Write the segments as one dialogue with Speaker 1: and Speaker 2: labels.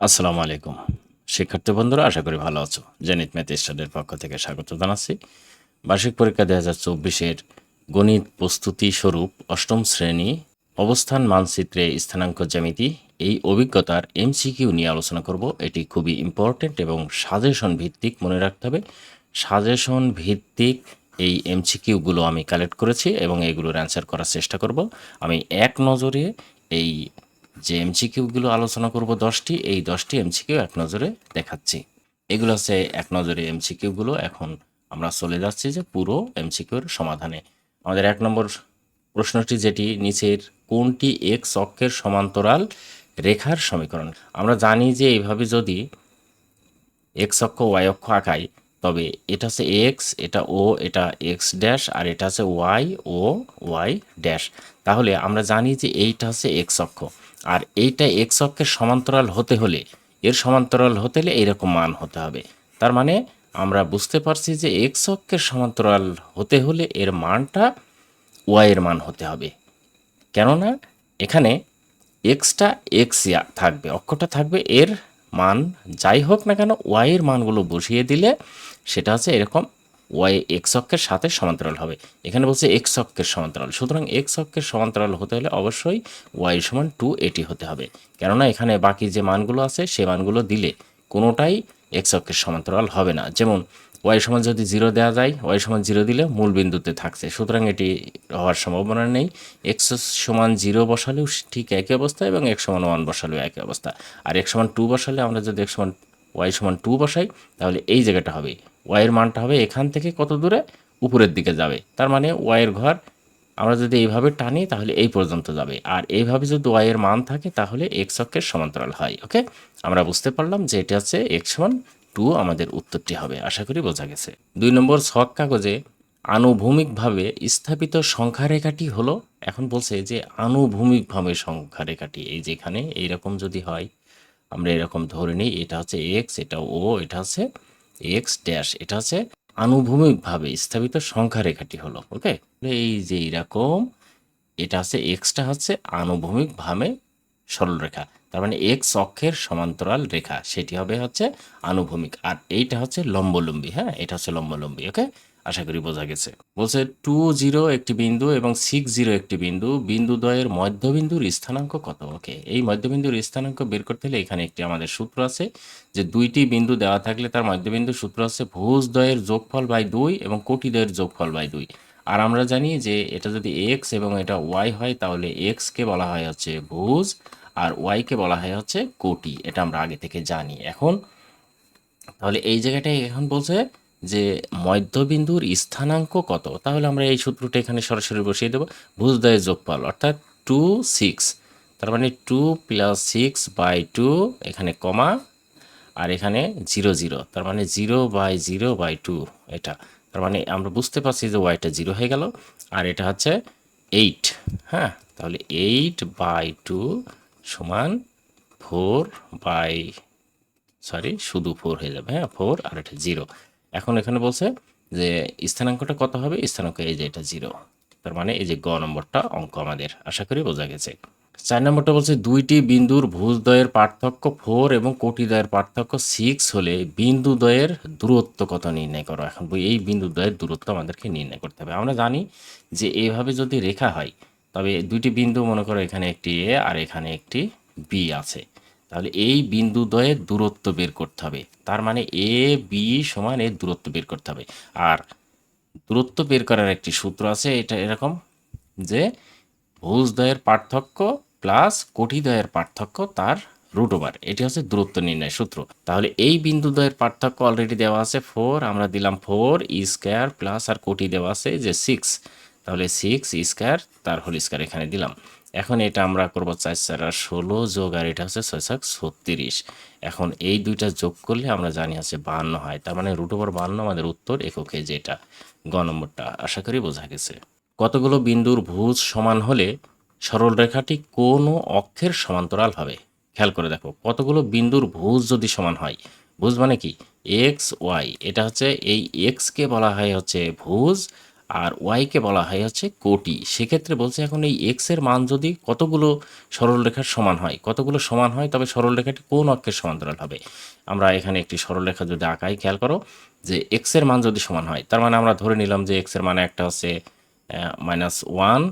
Speaker 1: আসসালামু আলাইকুম। শিক্ষার্থী বন্ধুরা, আশা করি ভালো আছো। জেনিত ম্যাথ স্টাডির পক্ষ থেকে স্বাগত জানাচ্ছি। বার্ষিক পরীক্ষা দুই হাজার চব্বিশের গণিত প্রস্তুতি স্বরূপ অষ্টম শ্রেণি অবস্থান মানচিত্রে স্থানাঙ্ক জ্যামিতি। এই অভিজ্ঞতার এমসিকিউ নিয়ে আলোচনা করব। এটি খুবই ইম্পর্ট্যান্ট এবং সাজেশন ভিত্তিক মনে রাখতে হবে। সাজেশন ভিত্তিক এই এমসিকিউগুলো আমি কালেক্ট করেছি এবং এগুলোর অ্যান্সার করার চেষ্টা করব। আমি এক নজরে এই যে এমসিকিউগুলো আলোচনা করব দশটি, এই দশটি এমসিকিউ এক নজরে দেখাচ্ছি। এগুলো হচ্ছে এক নজরে এমসিকিউগুলো এখন আমরা চলে যাচ্ছি যে পুরো এমসিকিউর সমাধানে। আমাদের এক নম্বর প্রশ্নটি যেটি, নিচের কোনটি এক্স অক্ষের সমান্তরাল রেখার সমীকরণ? আমরা জানি যে এইভাবে যদি এক্স অক্ষ ওয়াই অক্ষ আঁকাই, তবে এটা হচ্ছে এক্স এটা ও এটা এক্স ড্যাশ আর এটা হচ্ছে ওয়াই ও ওয়াই ড্যাশ তাহলে আমরা জানি যে এইটা হচ্ছে এক্স অক্ষ। আর এইটা এক্স অক্ষের সমান্তরাল হতে হলে, এর সমান্তরাল হতে হলে এইরকম মান হতে হবে। তার মানে আমরা বুঝতে পারছি যে এক্স অক্ষের সমান্তরাল হতে হলে এর মানটা ওয়াইয়ের মান হতে হবে। কেননা, এখানে এক্সটা এক্স থাকবে, অক্ষটা থাকবে এর মান। যাই হোক না কেন ওয়াইয়ের মানগুলো বসিয়ে দিলে সেটা হচ্ছে এরকম ওয়াই এক্স অক্ষের সাথে সমান্তরাল হবে। এখানে বলছে এক্স অক্ষের সমান্তরাল। সুতরাং এক্স অক্ষের সমান্তরাল হতে হলে অবশ্যই ওয়াই সমান টু এটি হতে হবে। কেননা এখানে বাকি যে মানগুলো আছে, সে মানগুলো দিলে কোনোটাই এক্স অক্ষের সমান্তরাল হবে না। যেমন ওয়াই সমান যদি জিরো দেওয়া যায় ওয়াই সমান জিরো দিলে মূল বিন্দুতে থাকছে। সুতরাং এটি হওয়ার সম্ভাবনা নেই। এক্স সমান জিরো বসালেও ঠিক একই অবস্থা এবং এক্স সমান ওয়ান বসালেও একই অবস্থা। আর এক্স সমান টু বসালে আমরা যদি এক্স সমান ওয়াই সমান টু বসাই, তাহলে এই জায়গাটা হবে ওয়াইয়ের মানটা হবে এখান থেকে কত দূরে? উপরের দিকে যাবে। তার মানে ওয়াইয়ের ঘর আমরা যদি এইভাবে টানি তাহলে এই পর্যন্ত যাবে। আর এইভাবে যদি ওয়াইয়ের মান থাকে তাহলে এক্স অক্ষের সমান্তরাল হয়, ওকে? আমরা বুঝতে পারলাম যে এটা হচ্ছে এক্স ওয়ান টু আমাদের উত্তরটি হবে। আশা করি বোঝা গেছে। দুই নম্বর ছক কাগজে আনুভূমিকভাবে স্থাপিত সংখ্যারেখাটি হলো, এখন বলছে যে আনুভূমিকভাবে সংখ্যারেখাটি, এই যেখানে এইরকম যদি হয়, আমরা এরকম ধরে নিই, এটা হচ্ছে এক্স এটা ও এটা হচ্ছে এক্স ড্যাশ এটা হচ্ছে আনুভূমিকভাবে স্থাপিত সংখ্যা রেখাটি হলো ওকে এই যে এরকম, এটা হচ্ছে এক্সটা হচ্ছে আনুভূমিকভাবে সরলরেখা তার মানে এক্স অক্ষের সমান্তরাল রেখা, সেটি হবে হচ্ছে আনুভূমিক, আর এইটা হচ্ছে লম্বলম্বী হ্যাঁ? এটা হচ্ছে লম্বলম্বী ওকে আশা করি বোঝা গেছে। বলছে টু জিরো একটি বিন্দু এবং সিক্স জিরো একটি বিন্দু বিন্দুদ্বয়ের মধ্যবিন্দুর স্থানাঙ্ক কত? ওকে, এই মধ্যবিন্দুর স্থানাঙ্ক বের করতে হলে এখানে একটি আমাদের সূত্র আছে যে দুইটি বিন্দু দেওয়া থাকলে তার মধ্যবিন্দুর সূত্র আছে ভুজদ্বয়ের যোগফল বাই দুই এবং কোটি কোটিদ্বয়ের যোগফল বাই দুই। আর আমরা জানি যে এটা যদি এক্স এবং এটা ওয়াই হয় তাহলে এক্সকে বলা হয় হচ্ছে ভুজ আর ওয়াইকে বলা হয় হচ্ছে কোটি। এটা আমরা আগে থেকে জানি। এখন তাহলে এই জায়গাটায় এখন বলছে যে মধ্যবিন্দুর স্থানাঙ্ক কত? তাহলে আমরা এই সূত্রটা এখানে সরাসরি বসিয়ে দেবো। ভুজদয়ের যোগফল, অর্থাৎ টু সিক্স তার মানে two plus six by two এখানে কমা, আর এখানে জিরো জিরো তার মানে zero by zero by two এটা। তার মানে আমরা বুঝতে পারছি যে ওয়াইটা জিরো হয়ে গেল, আর এটা হচ্ছে এইট হ্যাঁ? তাহলে এইট বাই টু সমান ফোর বাই সরি শুধু ফোর হয়ে যাবে। হ্যাঁ ফোর আর এটা জিরো এখন এখানে বলছে যে স্থানাঙ্কটা কত হবে? স্থানাঙ্ক এই যে এটা জিরো তার মানে এই যে গ নম্বরটা অঙ্ক আমাদের। আশা করি বোঝা গেছে। চার নম্বরটা বলছে দুইটি বিন্দুর ভুজদ্বয়ের পার্থক্য ফোর এবং কোটিদ্বয়ের পার্থক্য সিক্স হলে বিন্দুদ্বয়ের দূরত্ব কত নির্ণয় করো? এখন এই বিন্দুদ্বয়ের দূরত্ব আমাদেরকে নির্ণয় করতে হবে। আমরা জানি যে এইভাবে যদি রেখা হয়, তবে দুইটি বিন্দু মনে করো এখানে একটি এ আর এখানে একটি বি আছে। তাহলে এই বিন্দুদ্বয়ের দূরত্ব বের করতে হবে। তার মানে এ, বি সমান এর দূরত্ব বের করতে হবে। আর দূরত্ব বের করার একটি সূত্র আছে, এটা এরকম যে ভুজদ্বয়ের পার্থক্য প্লাস কোটিদ্বয়ের পার্থক্য তার রুট ওভার এটি হচ্ছে দূরত্ব নির্ণয় সূত্র। তাহলে এই বিন্দুদ্বয়ের পার্থক্য অলরেডি দেওয়া আছে ফোর আমরা দিলাম ফোর স্কোয়ার প্লাস আর কোটি দেওয়া আছে যে সিক্স তাহলে সিক্স স্কোয়ার তার হোল স্কোয়ার এখানে দিলাম। এখন এটা আমরা করব চার চার আর ষোলো যোগ আর এটা হচ্ছে ছয় ছয় ছত্রিশ। এখন এই দুইটা যোগ করলে আমরা জানি আছে বাহান্ন হয়। তার মানে রুট ওভার বাহান্ন আমাদের উত্তর এককে যেটা গ নম্বরটা। আশা করি বোঝা গেছে। কতগুলো বিন্দুর ভুজ সমান হলে সরল রেখাটি কোনো অক্ষের সমান্তরাল হবে? খেয়াল করে দেখো, কতগুলো বিন্দুর ভুজ যদি সমান হয়, ভুজ মানে কি? এক্স ওয়াই, এটা হচ্ছে এই এক্সকে বলা হয় হচ্ছে ভুজ আর ওয়াইকে বলা হয় হচ্ছে কোটি। সেক্ষেত্রে বলছে এখন এই এক্সের মান যদি কতগুলো সরলরেখার সমান হয়, কতগুলো সমান হয়, তবে সরলরেখাটি কোন অক্ষের সমান্তরাল হবে? আমরা এখানে একটি সরলরেখা যদি আঁকাই, খেয়াল করো যে এক্সের মান যদি সমান হয়, তার মানে আমরা ধরে নিলাম যে এক্সের মানে একটা হচ্ছে মাইনাস ওয়ান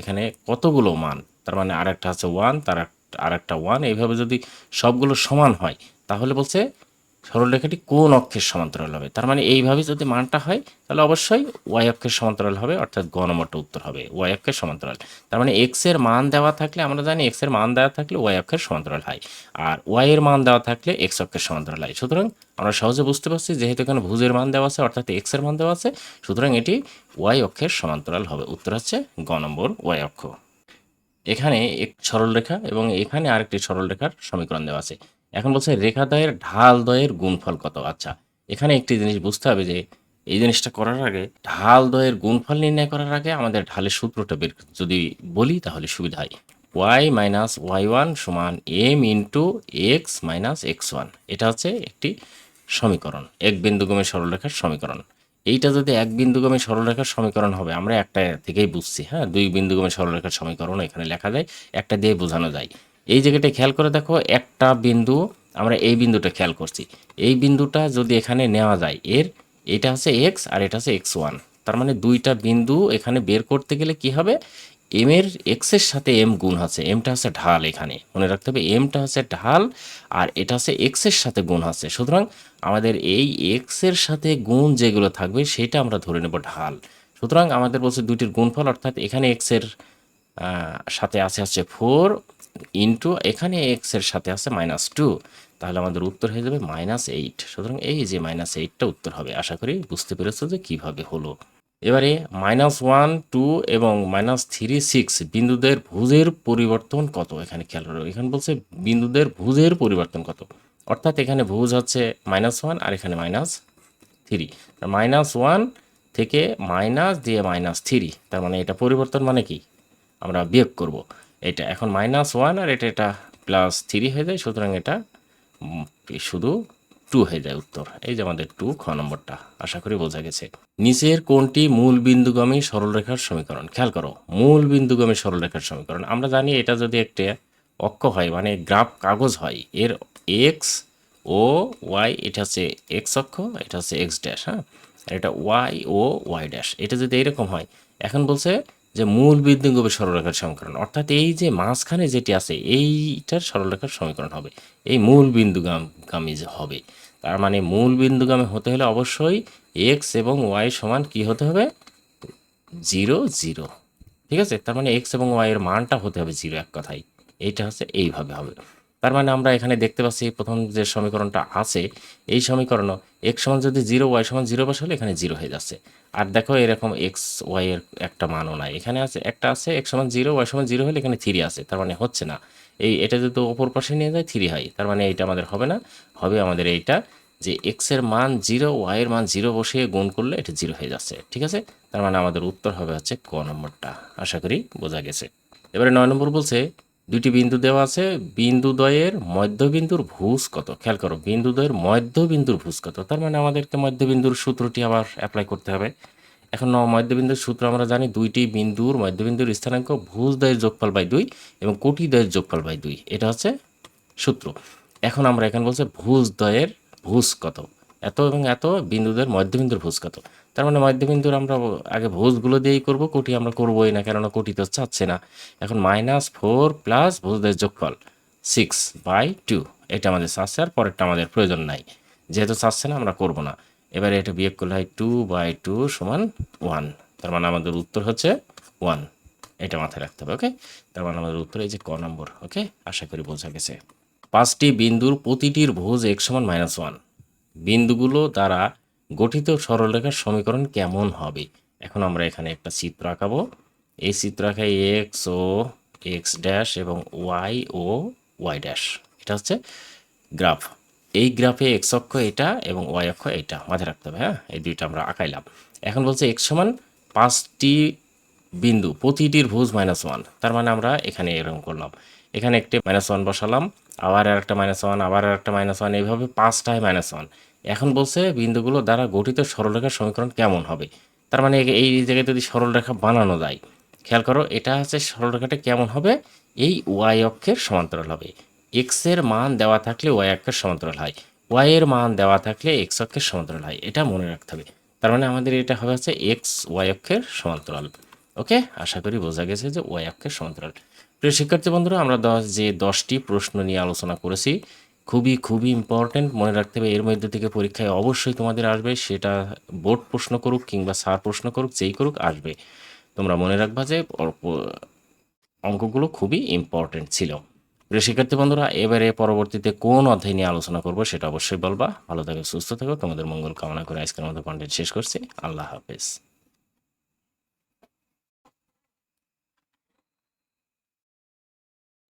Speaker 1: এখানে কতগুলো মান? তার মানে আরেকটা হচ্ছে ওয়ান তার আর একটা ওয়ান এইভাবে যদি সবগুলো সমান হয়, তাহলে বলছে সরলরেখাটি কোন অক্ষের সমান্তরাল হবে? তার মানে এইভাবে যদি মানটা হয়, তাহলে অবশ্যই ওয়াই অক্ষের সমান্তরাল হবে, অর্থাৎ গ উত্তর হবে ওয়াই অক্ষের সমান্তরাল। তার মানে এক্সের মান দেওয়া থাকলে আমরা জানি এক্সের মান দেওয়া থাকলে ওয়াই অক্ষের সমান্তরাল হয়, আর ওয়াই এর মান দেওয়া থাকলে এক্স অক্ষের সমান্তরাল হয়। সুতরাং আমরা সহজে বুঝতে পারছি যেহেতু এখানে ভুজের মান দেওয়া আছে, অর্থাৎ এক্সের মান দেওয়া আছে, সুতরাং এটি ওয়াই অক্ষের সমান্তরাল হবে। উত্তর হচ্ছে গ নম্বর ওয়াই অক্ষ। এখানে এক সরলরেখা এবং এখানে আরেকটি সরলরেখার সমীকরণ দেওয়া আছে। এখন বলছে রেখাদ্বয়ের ঢাল দ্বয়ের গুণফল কত? আচ্ছা এখানে একটি জিনিস বুঝতে হবে যে এই জিনিসটা করার আগে ঢাল দ্বয়ের গুণফল নির্ণয় করার আগে আমাদের ঢালের সূত্রটা বের যদি বলি তাহলে সুবিধা হয়। ওয়াই মাইনাস ওয়াই ওয়ান সমান M into X minus X one এটা হচ্ছে একটি সমীকরণ, এক বিন্দুগমের সরলরেখার সমীকরণ। এইটা যদি এক বিন্দুগামী সরলরেখার সমীকরণ হবে, আমরা একটা থেকেই বুঝছি হ্যাঁ? দুই বিন্দুগামী সরলরেখার সমীকরণ এখানে লেখা যায়, একটা দিয়ে বোঝানো যায়। এই জায়গাটা খেয়াল করে দেখো, একটা বিন্দু, আমরা এই বিন্দুটা খেয়াল করছি। এই বিন্দুটা যদি এখানে নেওয়া যায়, এর, এটা হচ্ছে এক্স আর এটা হচ্ছে এক্স ওয়ান তার মানে দুইটা বিন্দু এখানে বের করতে গেলে কি হবে? এম এর এক্সের সাথে এম গুণ আছে এমটা হচ্ছে ঢাল এখানে। মনে রাখতে হবে এমটা হচ্ছে ঢাল আর এটা হচ্ছে এক্সের সাথে গুণ আছে সুতরাং আমাদের এই এক্সের সাথে গুণ যেগুলো থাকবে, সেটা আমরা ধরে নেব ঢাল। সুতরাং আমাদের বলছে দুইটির গুণফল, অর্থাৎ এখানে এক্সের সাথে আছে হচ্ছে ফোর ইন্টু এখানে এক্সের সাথে আছে মাইনাস টু তাহলে আমাদের উত্তর হয়ে যাবে মাইনাস এইট সুতরাং এই যে মাইনাস এইটটা উত্তর হবে, আশা করি বুঝতে পেরেছ যে কীভাবে হলো। এবারে মাইনাস ওয়ান টু এবং মাইনাস থ্রি সিক্স বিন্দুদের ভুজের পরিবর্তন কত? এখানে খেয়াল করো, এখানে বলছে বিন্দুদের ভুজের পরিবর্তন কত? অর্থাৎ এখানে ভুজ হচ্ছে মাইনাস ওয়ান আর এখানে মাইনাস থ্রি মাইনাস ওয়ান থেকে মাইনাস দিয়ে মাইনাস থ্রি তার মানে এটা পরিবর্তন মানে কি? আমরা বিয়োগ করব। এটা এখন মাইনাস ওয়ান আর এটা এটা প্লাস থ্রি হয়ে যায়, সুতরাং এটা শুধু টু হয়ে যায় উত্তর। এই যে আমাদের টু খ নম্বরটা, আশা করি বোঝা গেছে। নিচের কোনটি মূল বিন্দুগামী সরলরেখার সমীকরণ। খেয়াল করো, মূল বিন্দুগামী সরলরেখার সমীকরণ। আমরা জানি এটা যদি একটা অক্ষ হয় মানে গ্রাফ কাগজ হয়, এর এক্স ও ওয়াই এটা হচ্ছে এক্স অক্ষ, এটা হচ্ছে এক্স ড্যাশ হ্যাঁ? আর এটা ওয়াই ও ওয়াই ড্যাশ এটা যদি এরকম হয়, এখন বলছে যে মূল বিন্দুগামী সরলরেখার সমীকরণ। অর্থাৎ এই যে মাঝখানে যেটি আছে, এইটার সরলরেখার সমীকরণ হবে। এই মূল বিন্দুগামী যে হবে, তার মানে মূল বিন্দুগামী হতে হলে অবশ্যই এক্স এবং ওয়াই সমান কি হতে হবে? Zero zero. ঠিক আছে? তার মানে এক্স এবং ওয়াই এর মানটা হতে হবে জিরো এক কথাই এইটা হচ্ছে এইভাবে হবে। তার মানে আমরা এখানে দেখতে পাচ্ছি প্রথম যে সমীকরণটা আছে, এই সমীকরণ এক্স সমান যদি জিরো ওয়াই সমান জিরো বসালে এখানে জিরো হয়ে যাচ্ছে। আর দেখো এরকম এক্স ওয়াই এর একটা মানও নাই। এখানে আছে, একটা আছে এক্স সমান জিরো ওয়াই সমান জিরো হলে এখানে থ্রি আছে। তার মানে হচ্ছে না। এই, এটা যদি ওপর পাশে নিয়ে যায় থ্রি হয়। তার মানে এটা আমাদের হবে না। হবে আমাদের এইটা যে এক্সের মান জিরো ওয়াই এর মান জিরো বসিয়ে গুণ করলে এটা জিরো হয়ে যাচ্ছে। ঠিক আছে? তার মানে আমাদের উত্তর হবে হচ্ছে ক নম্বরটা। আশা করি বোঝা গেছে। এবারে নয় নম্বর বলছে দুইটি বিন্দু দেওয়া আছে বিন্দুদ্বয়ের মধ্যবিন্দুর ভুজ কত? খেয়াল করো বিন্দুদ্বয়ের মধ্যবিন্দুর ভুজ কত? তার মানে আমাদেরকে মধ্যবিন্দুর সূত্রটি আবার অ্যাপ্লাই করতে হবে। এখন মধ্যবিন্দুর সূত্র আমরা জানি দুইটি বিন্দুর মধ্যবিন্দুর স্থানাঙ্ক ভুজ দ্বয়ের যোগফল বাই দুই এবং কোটি দ্বয়ের যোগফল বাই দুই। এটা হচ্ছে সূত্র। এখন আমরা এখানে বলছে ভুজ দ্বয়ের ভুজ কত? এত এবং এত বিন্দুদের মধ্যবিন্দুর ভোজ কত তার মানে মধ্যবিন্দুর আমরা আগে ভোজগুলো দিয়েই করব কোটি আমরা করবোই না, কেননা কোটি তো চাচ্ছে না। এখন মাইনাস ফোর প্লাস ভোজদের যোগফল সিক্স বাই টু এটা আমাদের চাচ্ছে আর পরেরটা আমাদের প্রয়োজন নাই। যেহেতু চাচ্ছে না, আমরা করব না। এবারে এটা বিয়োগ করলে হয় টু বাই টু সমান ওয়ান তার মানে আমাদের উত্তর হচ্ছে ওয়ান এটা মাথায় রাখতে হবে ওকে তার মানে আমাদের উত্তর এই যে ক নম্বর ওকে আশা করি বোঝা গেছে। পাঁচটি বিন্দুর প্রতিটির ভোজ এক সমান মাইনাস ওয়ান বিন্দুগুলো দ্বারা গঠিত সরলরেখার সমীকরণ কেমন হবে? এখন আমরা এখানে একটা চিত্র আঁকাবো। এই চিত্র আঁকায় এক্স ও এক্স ড্যাশ এবং ওয়াই ও ওয়াই ড্যাশ এটা হচ্ছে গ্রাফ। এই গ্রাফে এক্স অক্ষ এটা এবং ওয়াই অক্ষ এটা মাথায় রাখতে হবে হ্যাঁ? এই দুইটা আমরা আঁকাইলাম। এখন বলছে এক্স সমান পাঁচটি বিন্দু, প্রতিটির ভুজ মাইনাস ওয়ান তার মানে আমরা এখানে এরকম করলাম। এখানে একটি মাইনাস ওয়ান বসালাম, আবার আর একটা মাইনাস ওয়ান আবার আর একটা মাইনাস ওয়ান এইভাবে পাঁচটায় মাইনাস ওয়ান এখন বলছে বিন্দুগুলো দ্বারা গঠিত সরলরেখার সমীকরণ কেমন হবে? তার মানে এই জায়গায় যদি সরলরেখা বানানো যায়, খেয়াল করো, এটা হচ্ছে সরলরেখাটা কেমন হবে? এই ওয়াই অক্ষের সমান্তরাল হবে। এক্সের মান দেওয়া থাকলে ওয়াই অক্ষের সমান্তরাল হয়। ওয়াই এর মান দেওয়া থাকলে এক্স অক্ষের সমান্তরাল হয়। এটা মনে রাখতে হবে। তার মানে আমাদের এটা হবে হচ্ছে এক্স ওয়াই অক্ষের সমান্তরাল। ওকে? আশা করি বোঝা গেছে যে ওয়াই অক্ষের সমান্তরাল। প্রিয় শিক্ষার্থী বন্ধুরা, আমরা দশ, যে দশটি প্রশ্ন নিয়ে আলোচনা করেছি খুবই খুবই ইম্পর্টেন্ট মনে রাখতে হবে। এর মধ্যে থেকে পরীক্ষায় অবশ্যই তোমাদের আসবে, সেটা বোর্ড প্রশ্ন করুক কিংবা স্যার প্রশ্ন করুক, যেই করুক আসবে। তোমরা মনে রাখবা যে অঙ্কগুলো খুবই ইম্পর্টেন্ট ছিল। প্রিয় শিক্ষার্থী বন্ধুরা, এবারে পরবর্তীতে কোন অধ্যায় নিয়ে আলোচনা করব সেটা অবশ্যই বলবা। ভালো থাকো, সুস্থ থাকো। তোমাদের মঙ্গল কামনা করে আজকের মতো কন্টেন্ট শেষ করছি। আল্লাহ হাফেজ।